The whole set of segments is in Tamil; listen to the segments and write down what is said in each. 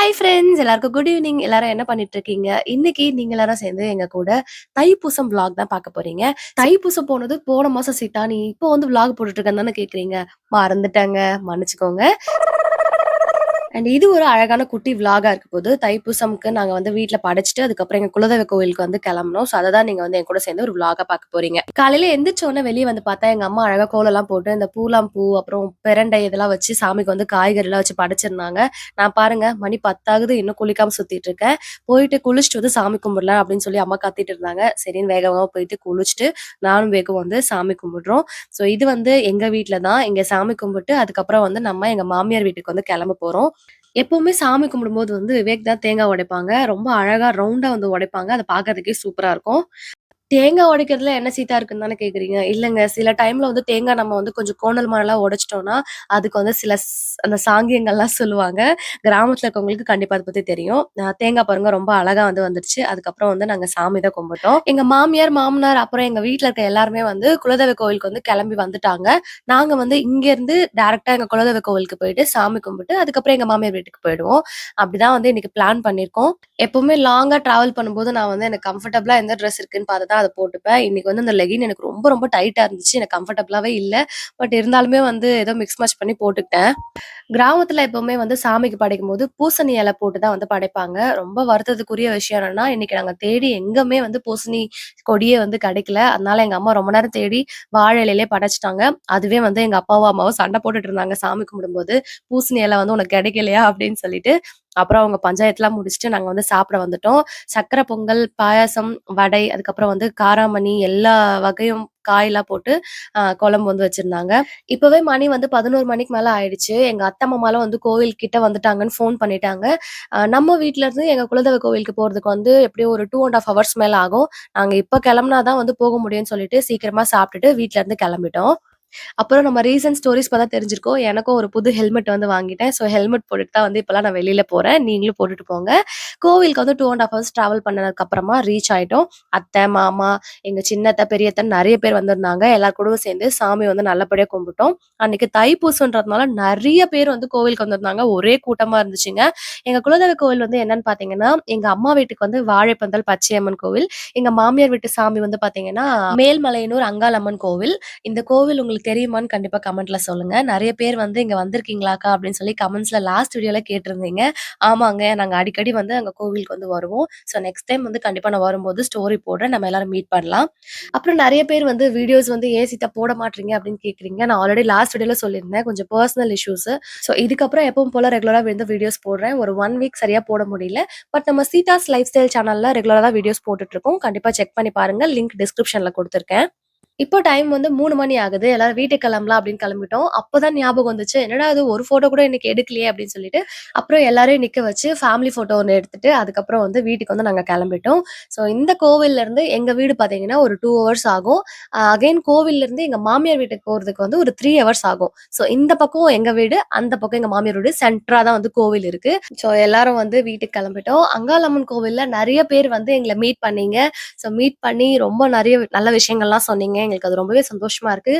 ஹாய் ஃப்ரெண்ட்ஸ் எல்லாருக்கும் குட் ஈவினிங் எல்லாரும் என்ன பண்ணிட்டு இருக்கீங்க இன்னைக்கு நீங்க எல்லாரும் சேர்ந்து எங்க கூட தைப்பூசம் vlog தான் பார்க்க போறீங்க. தைப்பூசம் போனது போன மாசம் சீட்டா நீ இப்போ வந்து விளாக் போட்டுட்டு இருக்கேன்னு தானே கேக்குறீங்க? மறந்துட்டாங்க. மன்னிச்சுக்கோங்க. அண்ட் இது ஒரு அழகான குட்டி விலாகா இருக்க போது தைப்பூசம்க்கு நாங்க வந்து வீட்டில் படைச்சிட்டு அதுக்கப்புறம் எங்க குலதெய்வ கோவிலுக்கு வந்து கிளம்பணும் ஸோ அதை தான் நீங்க வந்து என் கூட சேர்ந்து ஒரு விலாகா பார்க்க போறீங்க. காலையில எந்திரிச்சோன்னே வெளியே வந்து பார்த்தா எங்க அம்மா அழகா கோலம்லாம் போட்டு இந்த பூலாம் பூ அப்புறம் பிரண்டை இதெல்லாம் வச்சு சாமிக்கு வந்து காய்கறி எல்லாம் வச்சு படைச்சிருந்தாங்க. நான் பாருங்க மணி பத்தாகுது இன்னும் குளிக்காம சுத்திட்டு இருக்கேன். போயிட்டு குளிச்சுட்டு வந்து சாமி கும்பிடலாம் அப்படின்னு சொல்லி அம்மா கத்திட்டு இருந்தாங்க. சரின்னு வேகமா போயிட்டு குளிச்சுட்டு நானும் வேகம் வந்து சாமி கும்பிடுறோம். ஸோ இது வந்து எங்க வீட்டில் தான். இங்க சாமி கும்பிட்டு அதுக்கப்புறம் வந்து நம்ம எங்க மாமியார் வீட்டுக்கு வந்து கிளம்ப போறோம். எப்பவுமே சாமி கும்பிடும்போது வந்து விவேக் தான் தேங்காய் உடைப்பாங்க. ரொம்ப அழகா ரவுண்டா வந்து உடைப்பாங்க. அதை பாக்குறதுக்கே சூப்பரா இருக்கும். தேங்காய் உடைக்கிறதுல என்ன சீத்தா இருக்குன்னு தானே கேக்குறீங்க? இல்லைங்க சில டைம்ல வந்து தேங்காய் நம்ம வந்து கொஞ்சம் கோணல் மாடலா உடைச்சிட்டோம்னா அதுக்கு வந்து சில அந்த சாங்கியங்கள்லாம் சொல்லுவாங்க. கிராமத்துல இருக்கவங்களுக்கு கண்டிப்பா அதை பத்தி தெரியும். தேங்காய் பாருங்க ரொம்ப அழகா வந்து வந்துருச்சு. அதுக்கப்புறம் வந்து நாங்க சாமி தான் கும்பிட்டோம். எங்க மாமியார் மாமனார் அப்புறம் எங்க வீட்டில் இருக்க எல்லாருமே வந்து குலதெய்வ கோவிலுக்கு வந்து கிளம்பி வந்துட்டாங்க. நாங்க வந்து இங்க இருந்து டைரக்டா எங்க குலதெய்வ கோவிலுக்கு போயிட்டு சாமி கும்பிட்டு அதுக்கப்புறம் எங்க மாமியார் வீட்டுக்கு போயிடுவோம். அப்படிதான் வந்து இன்னைக்கு பிளான் பண்ணிருக்கோம் எப்பவுமே லாங்கா டிராவல் பண்ணும்போது நான் வந்து எனக்கு கம்ஃபர்டபுளா எந்த ட்ரெஸ் இருக்குன்னு பார்த்து தான் அதை போட்டுப்பேன். இன்னைக்கு வந்து அந்த லெகின் எனக்கு ரொம்ப ரொம்ப டைட்டாக இருந்துச்சு. எனக்கு கம்ஃபர்டபுளாகவே இல்லை. பட் இருந்தாலுமே வந்து ஏதோ மிக்ஸ் மேட்ச் பண்ணி போட்டுக்கிட்டேன். கிராமத்துல எப்பவுமே வந்து சாமிக்கு படைக்கும் போது பூசணி இலை போட்டு தான் வந்து படைப்பாங்க. ரொம்ப வருத்தத்துக்குரிய விஷயம் என்னன்னா இன்னைக்கு நாங்க தேடி எங்குமே வந்து பூசணி கொடியே வந்து கிடைக்கல. அதனால எங்க அம்மா ரொம்ப நேரம் தேடி வாழை இலையிலே படைச்சிட்டாங்க. அதுவே வந்து எங்க அப்பாவும் அம்மாவும் சண்டை போட்டுட்டு இருந்தாங்க சாமி கும்பிடும்போது. பூசணி இலை வந்து உனக்கு கிடைக்கலையா? அப்படின்னு சொல்லிட்டு. அப்புறம் அவங்க பஞ்சாயத்துலாம் முடிச்சுட்டு நாங்க வந்து சாப்பிட வந்துட்டோம். சக்கரை பொங்கல் பாயாசம் வடை அதுக்கப்புறம் வந்து காராமணி எல்லா வகையும் காயெல்லாம் போட்டு குழம்பு வந்து வச்சிருந்தாங்க. இப்பவே மணி வந்து பதினோரு மணிக்கு மேல ஆயிடுச்சு. எங்க அத்தை மாமாலாம் வந்து கோவில் கிட்ட வந்துட்டாங்கன்னு ஃபோன் பண்ணிட்டாங்க. நம்ம வீட்ல இருந்து எங்க குலதெய்வ கோவிலுக்கு போறதுக்கு வந்து எப்படியும் ஒரு டூ அண்ட் ஆஃப் ஹவர்ஸ் மேல ஆகும். நாங்க இப்ப கிளம்புனாதான் வந்து போக முடியும்னு சொல்லிட்டு சீக்கிரமா சாப்பிட்டுட்டு வீட்ல இருந்து கிளம்பிட்டோம். அப்புறம் நம்ம ரீசன்ட் ஸ்டோரிஸ் பார்த்தா தெரிஞ்சிருக்கோம். எனக்கும் ஒரு புது ஹெல்மெட் வந்து வாங்கிட்டேன். ஸோ ஹெல்மெட் போட்டுட்டு தான் வந்து இப்போலாம் நான் வெளியில போறேன். நீங்களும் போட்டுட்டு போங்க. கோவிலுக்கு வந்து two and half hours travel பண்ணதுக்கு அப்புறமா ரீச் ஆகிட்டோம் அத்தை மாமா எங்க சின்னத்தை பெரியத்தை நிறைய பேர் வந்திருந்தாங்க. எல்லா கூடவும் சேர்ந்து சாமி வந்து நல்லபடியா கும்பிட்டோம். அன்னைக்கு தைப்பூசன்றதுனால நிறைய பேர் வந்து கோவிலுக்கு வந்திருந்தாங்க. ஒரே கூட்டமா இருந்துச்சுங்க. எங்க குலதெய்வ கோவில் வந்து என்னன்னு பாத்தீங்கன்னா எங்க அம்மா வீட்டுக்கு வந்து வாழைப்பந்தல் பச்சையம்மன் கோவில். எங்க மாமியார் வீட்டு சாமி வந்து பாத்தீங்கன்னா மேல்மலையனூர் அங்காளம்மன் கோவில். இந்த கோவில் உங்களுக்கு தெரியுமான்னு கண்டிப்பா கமெண்ட்ல சொல்லுங்க. நிறைய பேர் வந்து இங்க வந்திருக்கீங்களாக்கா? அப்படின்னு சொல்லி கமெண்ட்ஸ்ல லாஸ்ட் வீடியோல கேட்டிருந்தீங்க. ஆமாங்க நாங்க அடிக்கடி வந்து அங்க கோவிலுக்கு வந்து வருவோம். ஸோ நெக்ஸ்ட் டைம் வந்து கண்டிப்பா நான் வரும்போது ஸ்டோரி போடுறேன். நம்ம எல்லாரும் மீட் பண்ணலாம். அப்புறம் நிறைய பேர் வந்து வீடியோஸ் வந்து ஏன் போட மாட்டீங்க? அப்படின்னு கேக்குறீங்க நான் ஆல்ரெடி லாஸ்ட் வீடியோல சொல்லியிருந்தேன். கொஞ்சம் பர்சனல் இஷ்யூஸ் ஸோ இதுக்கப்புறம் எப்பவும் போல ரெகுலரா வந்து வீடியோஸ் போடுறேன். ஒரு ஒன் வீக் சரியா போட முடியல. பட் நம்ம சீதாஸ் லைஃப் ஸ்டைல் சேனல்ல ரெகுலரா தான் வீடியோஸ் போட்டுட்டு இருக்கோம். கண்டிப்பா செக் பண்ணி பாருங்க. லிங்க் டிஸ்கிரிப்ஷன்ல கொடுத்துருக்கேன். இப்போ டைம் வந்து மூணு மணி ஆகுது. எல்லாரும் வீட்டுக்கு கிளம்பலாம் அப்படின்னு கிளம்பிட்டோம். அப்போதான் ஞாபகம் வந்துச்சு. என்னடா அது ஒரு போட்டோ கூட இன்னைக்கு எடுக்கலையே அப்படின்னு சொல்லிட்டு அப்புறம் எல்லாரையும் நிக்க வச்சு ஃபேமிலி போட்டோ ஒன்று எடுத்துட்டு அதுக்கப்புறம் வந்து வீட்டுக்கு வந்து நாங்கள் கிளம்பிட்டோம். ஸோ இந்த கோவில்ல இருந்து எங்க வீடு பாத்தீங்கன்னா ஒரு டூ ஹவர்ஸ் ஆகும். அகைன் கோவில்ல இருந்து எங்க மாமியார் வீட்டுக்கு போறதுக்கு வந்து ஒரு த்ரீ ஹவர்ஸ் ஆகும். ஸோ இந்த பக்கம் எங்க வீடு அந்த பக்கம் எங்க மாமியார் வீடு சென்டரா தான் வந்து கோவில் இருக்கு. ஸோ எல்லாரும் வந்து வீட்டுக்கு கிளம்பிட்டோம். அங்காளம்மன் கோவில்ல நிறைய பேர் வந்து எங்களை மீட் பண்ணீங்க. ஸோ மீட் பண்ணி ரொம்ப நிறைய நல்ல விஷயங்கள்லாம் சொன்னீங்க. எங்களுக்கு அது ரொம்பவே சந்தோஷமா இருக்கு.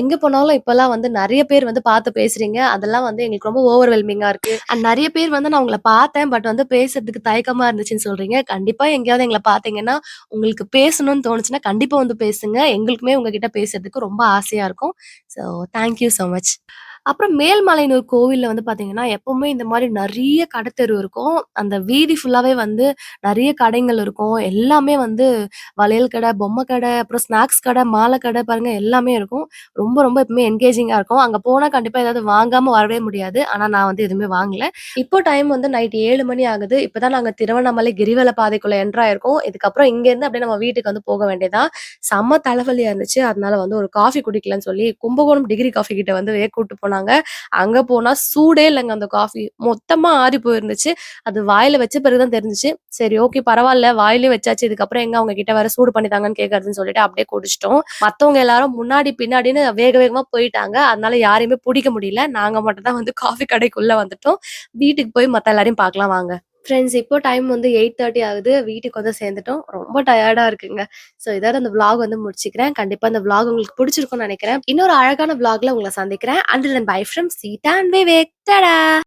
எங்க போனாலும் இப்பெல்லாம் வந்து நிறைய பேர் வந்து பார்த்து பேசுறீங்க. அதெல்லாம் வந்து எங்களுக்கு ரொம்ப ஓவர்வெல்மிங்கா இருக்கு. அண்ட் நிறைய பேர் வந்து நான் உங்களை பார்த்தேன். பட் வந்து பேசுறதுக்கு தயக்கமா இருந்துச்சுன்னு சொல்றீங்க. கண்டிப்பா எங்கேயாவது எங்களை பார்த்தீங்கன்னா உங்களுக்கு பேசணும்னு தோணுச்சுன்னா கண்டிப்பா வந்து பேசுங்க. எங்களுக்குமே உங்ககிட்ட பேசுறதுக்கு ரொம்ப ஆசையா இருக்கும். ஸோ தேங்க்யூ ஸோ மச் அப்புறம் மேல்மலையனூர் கோவில்ல வந்து பாத்தீங்கன்னா எப்பவுமே இந்த மாதிரி நிறைய கடைத்தெரு இருக்கும். அந்த வீதி ஃபுல்லாவே வந்து நிறைய கடைகள் இருக்கும். எல்லாமே வந்து வளையல் கடை பொம்மை கடை அப்புறம் ஸ்நாக்ஸ் கடை மாலை கடை பாருங்க எல்லாமே இருக்கும். ரொம்ப ரொம்ப எப்பவுமே என்கேஜிங்கா இருக்கும். அங்க போனா கண்டிப்பா ஏதாவது வாங்காம வரவே முடியாது. ஆனா நான் வந்து எதுவுமே வாங்கல. இப்போ டைம் வந்து நைட் ஏழு மணி ஆகுது. இப்பதான் நாங்க திருவண்ணாமலை கிரிவல பாதைக்குள்ள என்ட்ராயிருக்கோம் இதுக்கப்புறம் இங்க இருந்து அப்படியே நம்ம வீட்டுக்கு வந்து போக வேண்டியதாக செம்ம தலைவலியா இருந்துச்சு. அதனால வந்து ஒரு காஃபி குடிக்கலன்னு சொல்லி கும்பகோணம் டிகிரி காஃபி கிட்ட வந்து வே போனா போனாங்க அங்க போனா சூடே இல்லைங்க அந்த காஃபி மொத்தமா ஆறி போயிருந்துச்சு. அது வாயில வச்ச பிறகுதான் தெரிஞ்சுச்சு. சரி ஓகே பரவாயில்ல. வாயிலே வச்சாச்சு. இதுக்கப்புறம் எங்க அவங்க கிட்ட வேற சூடு பண்ணி தாங்கன்னு கேக்குறதுன்னு சொல்லிட்டு அப்படியே குடிச்சிட்டோம். மத்தவங்க எல்லாரும் முன்னாடி பின்னாடின்னு வேக வேகமா போயிட்டாங்க. அதனால யாரையுமே பிடிக்க முடியல. நாங்க மட்டும் தான் வந்து காஃபி கடைக்குள்ள வந்துட்டோம். வீட்டுக்கு போய் மத்த எல்லாரையும் பார்க்கலாம் வாங்க. ஃப்ரெண்ட்ஸ் இப்போ டைம் வந்து எயிட் தேர்ட்டி ஆகுது. வீட்டுக்கு வந்து சேர்ந்துட்டோம். ரொம்ப டயர்டாக இருக்குங்க. ஸோ இதோட அந்த விளாக் வந்து முடிச்சுக்கிறேன். கண்டிப்பாக அந்த விளாக் உங்களுக்கு பிடிச்சிருக்கும்னு நினைக்கிறேன். இன்னொரு அழகான vlogல உங்களை சந்திக்கிறேன். And bye from Sita and வே டடா